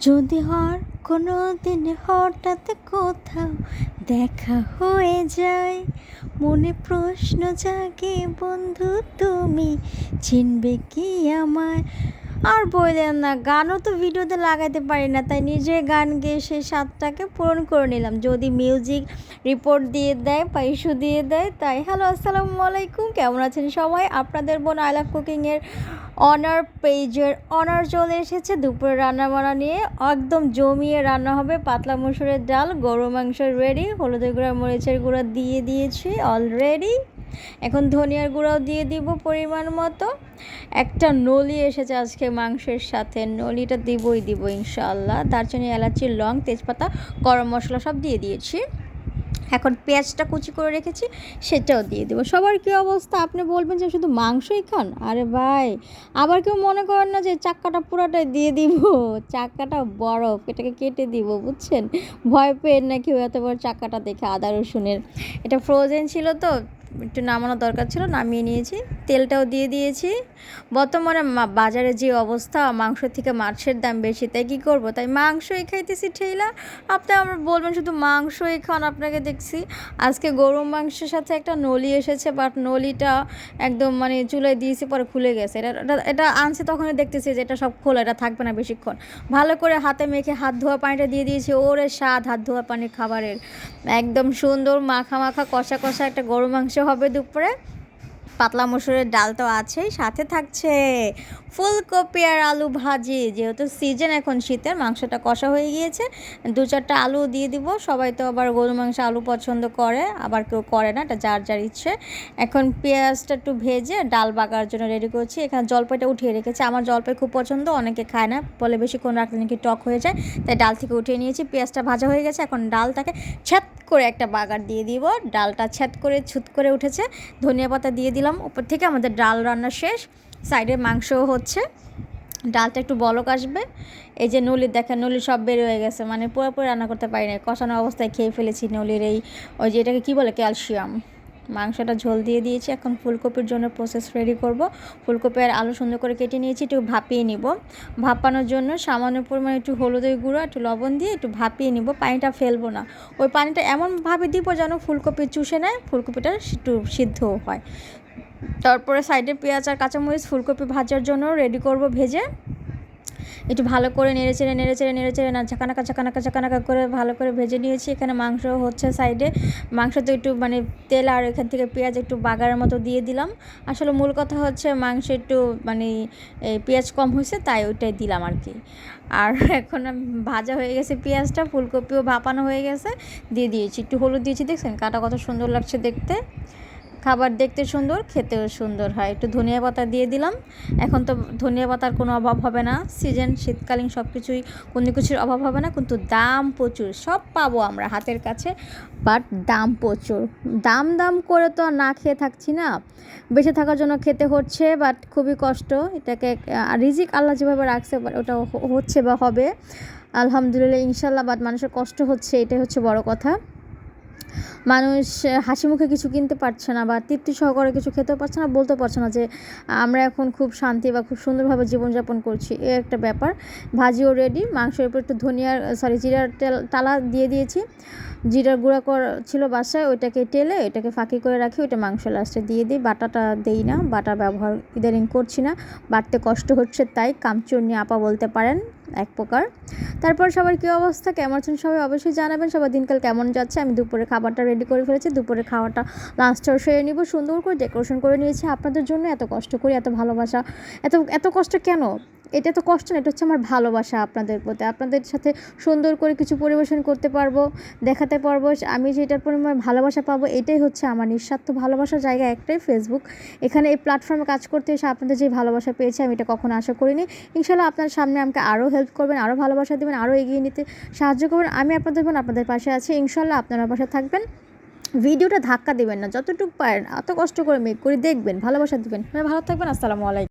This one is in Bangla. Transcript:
যদি হর কোনো দিন হঠাৎ কোথাও দেখা হয়ে যায়, মনে প্রশ্ন জাগে, বন্ধু, তুমি চিনবে কি আমায়? আর বললেন না। গানও তো ভিডিওতে লাগাতে পারি না, তাই নিজে গান গেয়ে সেই স্বাদটাকে পূরণ করে নিলাম। যদি মিউজিক রিপোর্ট দিয়ে দেয় বা ইস্যু দিয়ে দেয়, তাই। হ্যালো, আসসালামু আলাইকুম। কেমন আছেন সবাই? আপনাদের বোন আই লাভ কুকিংয়ের অনার পেজের অনার চলে এসেছে। দুপুরে রান্না বান্না নিয়ে একদম জমিয়ে রান্না হবে পাতলা মসুরের ডাল গরু মাংস রেডি হলুদের গুঁড়া, মরিচের গুঁড়া দিয়ে দিয়েছি অলরেডি এখন ধনিয়ার গুঁড়াও দিয়ে দিব পরিমাণ মতো। একটা নলি এসেছে আজকে মাংসের সাথে, নলিটা দিবই, দিব ইনশাল্লাহ দারচিনি, এলাচি, লং, তেজপাতা, গরম মশলা সব দিয়ে দিয়েছি। এখন পেঁয়াজটা কুচি করে রেখেছি, সেটাও দিয়ে দেবো। সবার কী অবস্থা? আপনি বলবেন যে শুধু মাংসই খান? আরে ভাই, আবার কেউ মনে করেন না যে চাক্কাটা পুরাটাই দিয়ে দিব? চাক্কাটা বরফ, এটাকে কেটে দিব, বুঝছেন? ভয় পেয়ে না কেউ, এত বড় চাক্কাটা দেখে আদা রসুনের। এটা ফ্রোজেন ছিল তো একটু নামানো দরকার ছিল, নামিয়ে নিয়েছি। তেলটাও দিয়ে দিয়েছি। বর্তমানে বাজারে যে অবস্থা, মাংস থেকে মাছের দাম বেশি, তাই কী করব? তাই মাংসই খাইতেছি ঠেলা আপনি আমরা বলবেন শুধু মাংসই খান, আপনাকে দেখছি। আজকে গরু মাংসের সাথে একটা নলি এসেছে বাট নলিটা একদম মানে চুলায় দিয়েছি, পরে খুলে গেছে। এটা এটা আনছে তখনই দেখতেছি যে এটা সব খোলা, এটা থাকবে না বেশিক্ষণ। ভালো করে হাতে মেখে হাত ধোয়া পানিটা দিয়ে দিয়েছি। ওরে স্বাদ হাত ধোয়া পানির খাবারের। একদম সুন্দর মাখা মাখা কষা কষা একটা গরু মাংস হবে দুপুরে। পাতলা মসুরের ডাল তো আছেই, সাথে থাকছে ফুলকপি আর আলু ভাজি। যেহেতু সিজন এখন শীতের, মাংসটা কষা হয়ে গিয়েছে। দু চারটা আলু দিয়ে দিব। সবাই তো আবার গরু মাংস আলু পছন্দ করে, আবার কেউ করে না, এটা যার যার ইচ্ছে। এখন পেঁয়াজটা একটু ভেজে ডাল বাগার জন্য রেডি করছি। এখানে জলপাইটা উঠিয়ে রেখেছি। আমার জলপাই খুব পছন্দ, অনেকে খায় না, বলে বেশিক্ষণ রাখলে নাকি টক হয়ে যায়। তাই ডাল থেকে উঠিয়ে নিয়েছি। পেঁয়াজটা ভাজা হয়ে গেছে। এখন ডালটাকে ছ্যাত করে একটা বাগার দিয়ে দিব। ডালটা ছ্যাত করে, ছুত করে উঠেছে। ধনিয়া পাতা দিয়ে দিলাম। উপর থেকে আমাদের ডাল রান্না শেষ। সাইডে মাংসও হচ্ছে। ডালটা একটু বলক আসবে। এই যে নলির দেখেন নলি সব বের হয়ে গেছে। মানে পুরোপুরি রান্না করতে পারি না কষানো অবস্থায় খেয়ে ফেলেছি নলির এই, ওই যে এটাকে কী বলে, ক্যালসিয়াম। মাংসটা ঝোল দিয়ে দিয়েছি। এখন ফুলকপির জন্য প্রসেস রেডি করব। ফুলকপি আর আলু সুন্দর করে কেটে নিয়েছি, একটু ভাপিয়ে নিব। ভাপানোর জন্য সামান্য পরিমাণে একটু হলুদের গুঁড়ো, একটু লবণ দিয়ে একটু ভাপিয়ে নিব, পানিটা ফেলব না। ওই পানিটা এমনভাবে দিব যেন ফুলকপি চুষে নেয়, ফুলকপিটা একটু সিদ্ধ হয়। তারপরে সাইডে পেঁয়াজ আর কাঁচামরিচ ফুলকপি ভাজার জন্য রেডি করব ভেজে। একটু ভালো করে নেড়ে চেড়ে নেড়ে চেড়ে নেড়ে চেড়ে না, ঝাঁকানাকা ঝাঁকানাকা ঝাঁকানাকা করে ভালো করে ভেজে নিয়েছি। এখানে মাংস হচ্ছে সাইডে। মাংস তো একটু মানে তেল আর এখান থেকে পেঁয়াজ একটু বাগারের মতো দিয়ে দিলাম। আসলে মূল কথা হচ্ছে মাংস একটু মানে পেঁয়াজ কম হয়েছে, তাই ওইটাই দিলাম আর কি। আর এখন ভাজা হয়ে গেছে পেঁয়াজটা, ফুলকপিও ভাপানো হয়ে গেছে, দিয়ে দিয়েছি। একটু হলুদ দিয়েছি, দেখছেন কাটা কত সুন্দর লাগছে দেখতে। খাবার দেখতে সুন্দর, খেতেও সুন্দর হয়। একটু ধনিয়া পাতা দিয়ে দিলাম। এখন তো ধনিয়া পাতার কোনো অভাব হবে না। সিজন, শীতকালীন সব কিছুই কোনো কিছুর অভাব হবে না, কিন্তু দাম প্রচুর। সব পাবো আমরা হাতের কাছে, বাট দাম প্রচুর। দাম দাম করে তো না খেয়ে থাকছি না। বেঁচে থাকার জন্য খেতে হচ্ছে, বাট খুবই কষ্ট। এটাকে রিজিক আল্লাহ যেভাবে রাখছে ওটা হচ্ছে বা হবে। আলহামদুলিল্লাহ, ইনশাল্লাহ, বাট মানুষের কষ্ট হচ্ছে, এটাই হচ্ছে বড় কথা। মানুষ হাসি মুখে কিছু কিনতে পারছে না বা তৃপ্তি সহকারে কিছু খেতেও পারছে না, বলতেও পারছে না যে, আমরা এখন খুব শান্তি বা খুব সুন্দরভাবে জীবনযাপন করছি। এ একটা ব্যাপার। ভাজিও রেডি মাংসের উপর একটু ধনিয়ার সরি জিরার তেল দিয়ে দিয়েছি। জিরার গুঁড়া কর, ছিল বাসায়, ওইটাকে টেলে, ওইটাকে ফাঁকি করে রাখি, ওইটা মাংস লাস্টে দিয়ে দিই। বাটাটা দেই না, বাটা ব্যবহার ইদানিং করছি না, বাটতে কষ্ট হচ্ছে তাই কামচুর নিয়ে আপা বলতে পারেন, এক প্রকার। তারপর সবার কী অবস্থা? কেমন আছেন সবাই? অবশ্যই জানাবেন সবার দিনকাল কেমন যাচ্ছে। আমি দুপুরে খাবারটা রেডি করে ফেলেছি। দুপুরে খাওয়াটা লাঞ্চটাও সেরে নিব। সুন্দর করে ডেকোরেশন করে নিয়েছি। আপনাদের জন্য এত কষ্ট করি, এত ভালোবাসা। এত এত কষ্ট কেন? এটা তো কষ্ট না, এটা হচ্ছে আমার ভালোবাসা আপনাদের প্রতি। আপনাদের সাথে সুন্দর করে কিছু পরিবেশন করতে পারব, দেখাতে পারব, আমি যেটার পরিমাণ ভালোবাসা পাবো, এটাই হচ্ছে আমার নিঃস্বার্থ ভালোবাসার জায়গা একটাই ফেসবুক এখানে এই প্ল্যাটফর্মে কাজ করতে এসে আপনাদের যে ভালোবাসা পেয়েছি, আমি এটা কখনো আশা করিনি। ইনশাল্লাহ আপনার সামনে আমাকে আরও হেল্প করবেন, আরও ভালোবাসা দেবেন, আরও এগিয়ে নিতে সাহায্য করবেন। আমি আপনাদের আপনাদের পাশে আছি ইনশাল্লাহ আপনারা পাশে থাকবেন। ভিডিওটা ধাক্কা দেবেন না, যতটুকু পারেন, এত কষ্ট করে মেক করে, দেখবেন, ভালোবাসা দেবেন। ভালো থাকবেন, আসসালামু আলাইকুম।